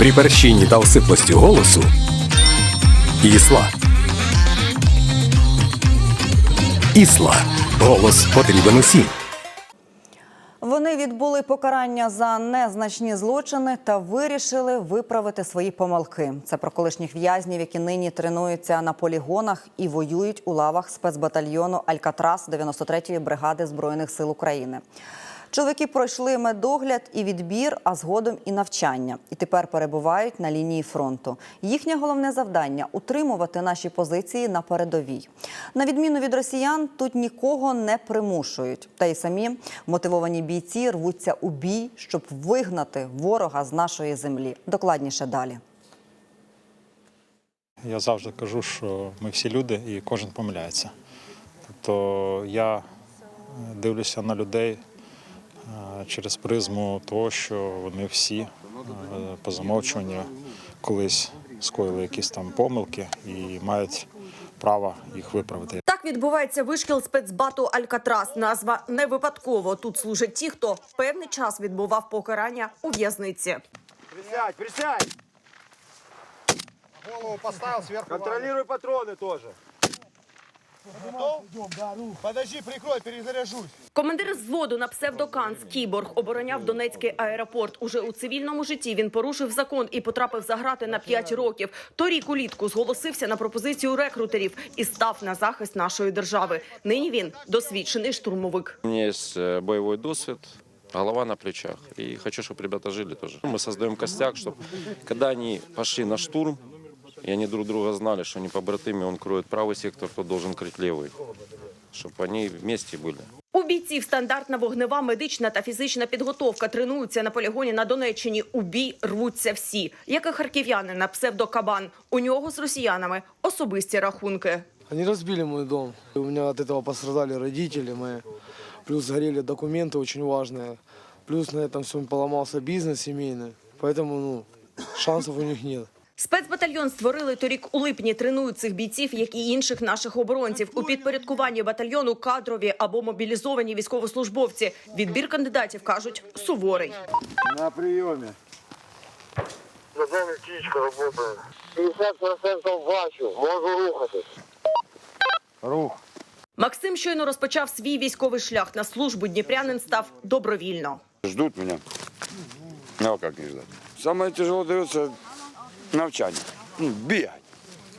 При перщині та осиплості голосу Ісла. Ісла. Голос потрібен усім. Вони відбули покарання за незначні злочини та вирішили виправити свої помилки. Це про колишніх в'язнів, які нині тренуються на полігонах і воюють у лавах спецбатальйону Алькатрас 93-ї бригади збройних сил України. Чоловіки пройшли медогляд і відбір, а згодом і навчання, і тепер перебувають на лінії фронту. Їхнє головне завдання утримувати наші позиції на передовій. На відміну від росіян, тут нікого не примушують. Та й самі мотивовані бійці рвуться у бій, щоб вигнати ворога з нашої землі. Докладніше далі. Я завжди кажу, що ми всі люди і кожен помиляється. Тобто я дивлюся на людей через призму того, що вони всі по замовчуванню колись скоїли якісь там помилки і мають право їх виправити. Так відбувається вишкіл спецбату Алькатрас. Назва не випадково. Тут служать ті, хто певний час відбував покарання у в'язниці. Присядь, присядь! Голову поставил сверху. Контролируй патроны тоже. Готов? Подожди, прикрой, перезаряжусь. Командир взводу на псевдоканц Кіборг обороняв Донецький аеропорт. Уже у цивільному житті він порушив закон і потрапив за грати на 5 років. Торік улітку зголосився на пропозицію рекрутерів і став на захист нашої держави. Нині він досвідчений штурмовик. У меня есть э, боевой досвид, голова на плечах. И хочу, чтобы ребята жили тоже. Мы создаем костяк, чтобы когда они пошли на штурм, и они друг друга знали, что они побратимы, он кроет правый сектор, тот должен крыть левый. Чтобы они вместе были. У бійців стандартна вогнева, медична та фізична підготовка тренуються на полігоні на Донеччині. У бій рвуться всі, як і харків'яни на псевдокабан. У нього з росіянами особисті рахунки. Они разбили мой дом. У меня от этого пострадали родители мои. Плюс сгорели документы очень важные. Плюс на этом всем поломался бизнес семейный. Поэтому ну, шансов у них нет. Спецбатальйон створили торік у липні. Тренують цих бійців, як і інших наших оборонців. У підпорядкуванні батальйону кадрові або мобілізовані військовослужбовці. Відбір кандидатів кажуть суворий. На приеме. Задание птичка работает. 50% бачу, можу рухатись. Рух. Максим щойно розпочав свій військовий шлях на службу. Дніпрянин став добровільно. Ждут меня. Ну, как не ждать? Самое тяжело навчание. Ну, бегать.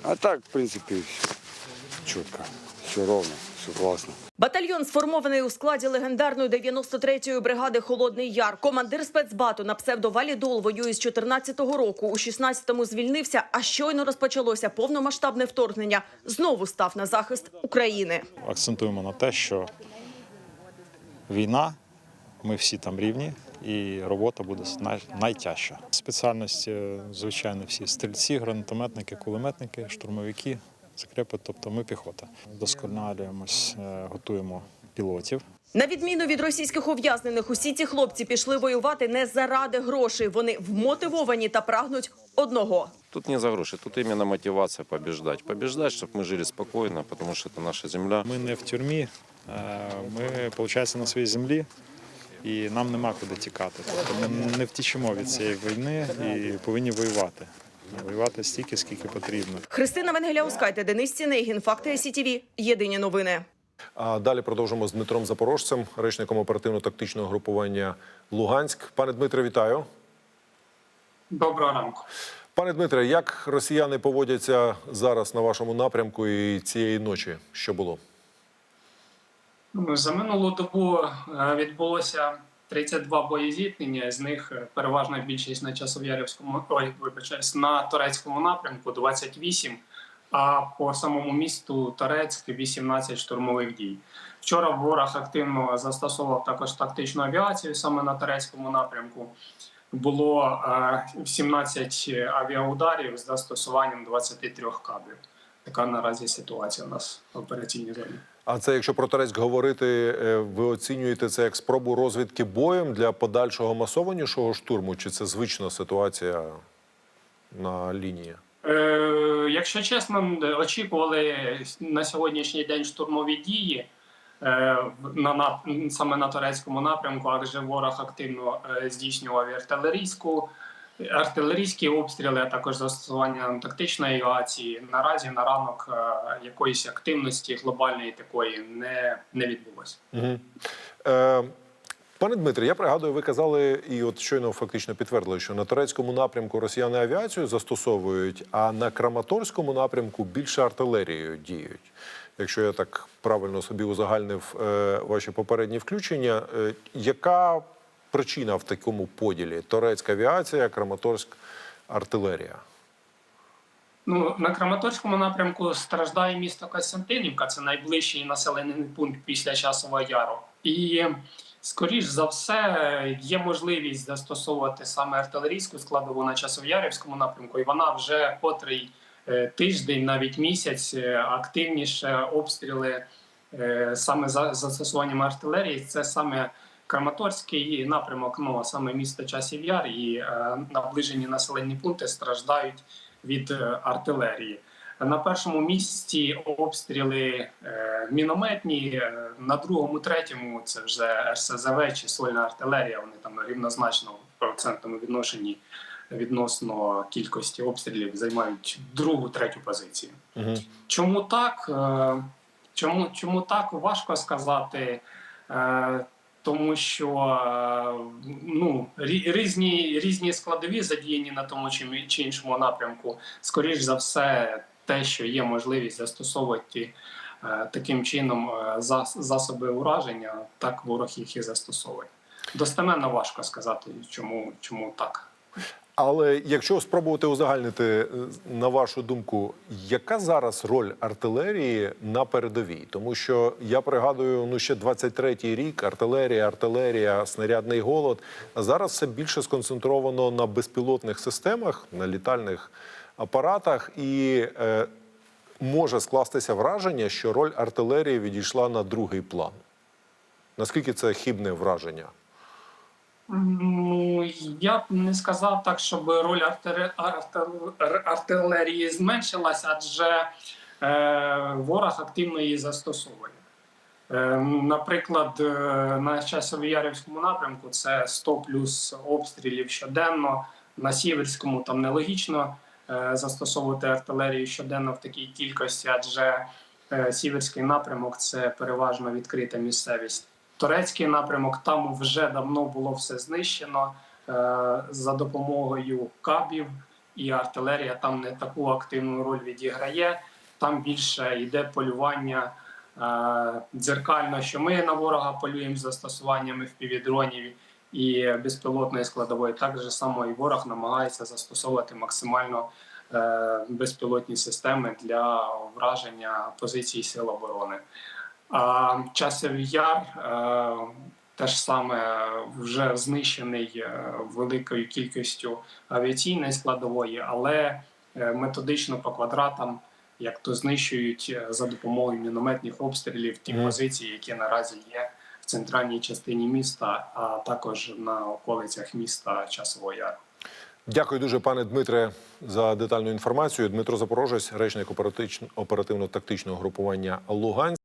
А так, в принципе, все четко, все ровно, все классно. Батальйон сформований у складі легендарної 93-ї бригади Холодний Яр. Командир спецбату на псевдовалідол воює з 14-го року. У 16-му звільнився, а щойно розпочалося повномасштабне вторгнення. Знову став на захист України. Акцентуємо на те, що війна, ми всі там рівні, і робота буде най- найтяжча. Спеціальності, звичайно, всі стрільці, гранатометники, кулеметники, штурмовики, закрепи, тобто ми піхота. Досконалюємось, е, готуємо пілотів. На відміну від російських ув'язнених, усі ці хлопці пішли воювати не заради грошей. Вони вмотивовані та прагнуть одного. Тут не за гроши, тут именно мотивация побеждать. Побеждать, чтобы мы жили спокойно, потому что это наша земля. Ми не в тюрмі, е, ми, виходить, на своїй землі, і нам нема куди тікати. Тобто ми не втічемо від цієї війни і повинні воювати. Воювати стільки, скільки потрібно. Христина Венгеляускайте, Денис Цінегін, Факти СІТВ. Єдині новини. А далі продовжимо з Дмитром Запорожцем, речником оперативно-тактичного групування Луганськ. Пане Дмитре, вітаю. Доброго ранку. Пане Дмитре, як росіяни поводяться зараз на вашому напрямку і цієї ночі? Що було? Ну, За минулу добу е, відбулося 32 боєзіткнення, з них е, переважна більшість на Часов'ярівському, вибачаюсь, на турецькому напрямку 28, а по самому місту Торецьк 18 штурмових дій. Вчора ворог активно застосовував також тактичну авіацію саме на турецькому напрямку. Було е, 17 авіаударів з застосуванням 23 кадрів. Така наразі ситуація у нас в операційній зоні. А це, якщо про Торецьк говорити, е, ви оцінюєте це як спробу розвідки боєм для подальшого масованішого штурму? Чи це звична ситуація на лінії? Е, якщо чесно, очікували на сьогоднішній день штурмові дії е, на, саме на турецькому напрямку, адже ворог активно е, здійснював артилерійську артилерійські обстріли, а також застосування тактичної авіації. Наразі на ранок е, якоїсь активності глобальної такої не, не відбулося. Угу. Е, пане Дмитре, я пригадую, ви казали, і от щойно фактично підтвердили, що на турецькому напрямку росіяни авіацію застосовують, а на Краматорському напрямку більше артилерією діють. Якщо я так правильно собі узагальнив е, ваші попередні включення, е, яка причина в такому поділі? Турецька авіація, Краматорськ артилерія. Ну, на Краматорському напрямку страждає місто Костянтинівка, це найближчий населений пункт після Часового Яру. І, скоріш за все, є можливість застосовувати саме артилерійську складову на Часов'ярівському напрямку, і вона вже котрий е, тиждень, навіть місяць, е, активніше обстріли е, саме за застосуванням артилерії. Це саме Краматорський напрямок, ну а саме місто Часів Яр і е, наближені населені пункти страждають від е, артилерії. На першому місці обстріли е, мінометні, е, на другому, третьому це вже РСЗВ чи сольна артилерія. Вони там рівнозначно в процентному відношенні відносно кількості обстрілів займають другу, третю позицію. Угу. Чому так? Е, Чому, чому так важко сказати? Тому що е, ну, рі- різні, різні складові задіяні на тому чи іншому напрямку. Скоріш за все, те, що є можливість застосовувати е, таким чином е, зас- засоби ураження, так ворог їх і застосовує. Достеменно важко сказати, чому, чому так. Але якщо спробувати узагальнити, е, на вашу думку, яка зараз роль артилерії на передовій? Тому що я пригадую, ну ще 23-й рік артилерія, артилерія, снарядний голод. А зараз все більше сконцентровано на безпілотних системах, на літальних апаратах, і е, може скластися враження, що роль артилерії відійшла на другий план. Наскільки це хибне враження? Ну, я б не сказав так, щоб роль артиле- артил- артилерії зменшилась, адже е, ворог активно її застосовує. Е, наприклад, е, на Часовоярівському напрямку це 100 плюс обстрілів щоденно. На Сіверському там нелогічно е, застосовувати артилерію щоденно в такій кількості, адже е, Сіверський напрямок це переважно відкрита місцевість. Турецький напрямок там вже давно було все знищено е, за допомогою кабів, і артилерія там не таку активну роль відіграє. Там більше йде полювання е, дзеркально, що ми на ворога полюємо з застосуваннями впівдронів і безпілотної складової. Так же само і ворог намагається застосовувати максимально е, безпілотні системи для враження позицій сил оборони. А часів яр е, теж саме вже знищений е, великою кількістю авіаційної складової, але е, методично по квадратам, як то знищують е, за допомогою мінометних обстрілів ті позиції, які наразі є в центральній частині міста, а також на околицях міста Часового Яру. Дякую дуже, пане Дмитре, за детальну інформацію. Дмитро Запорожець, речник оперативно- оперативно-тактичного групування Луганськ.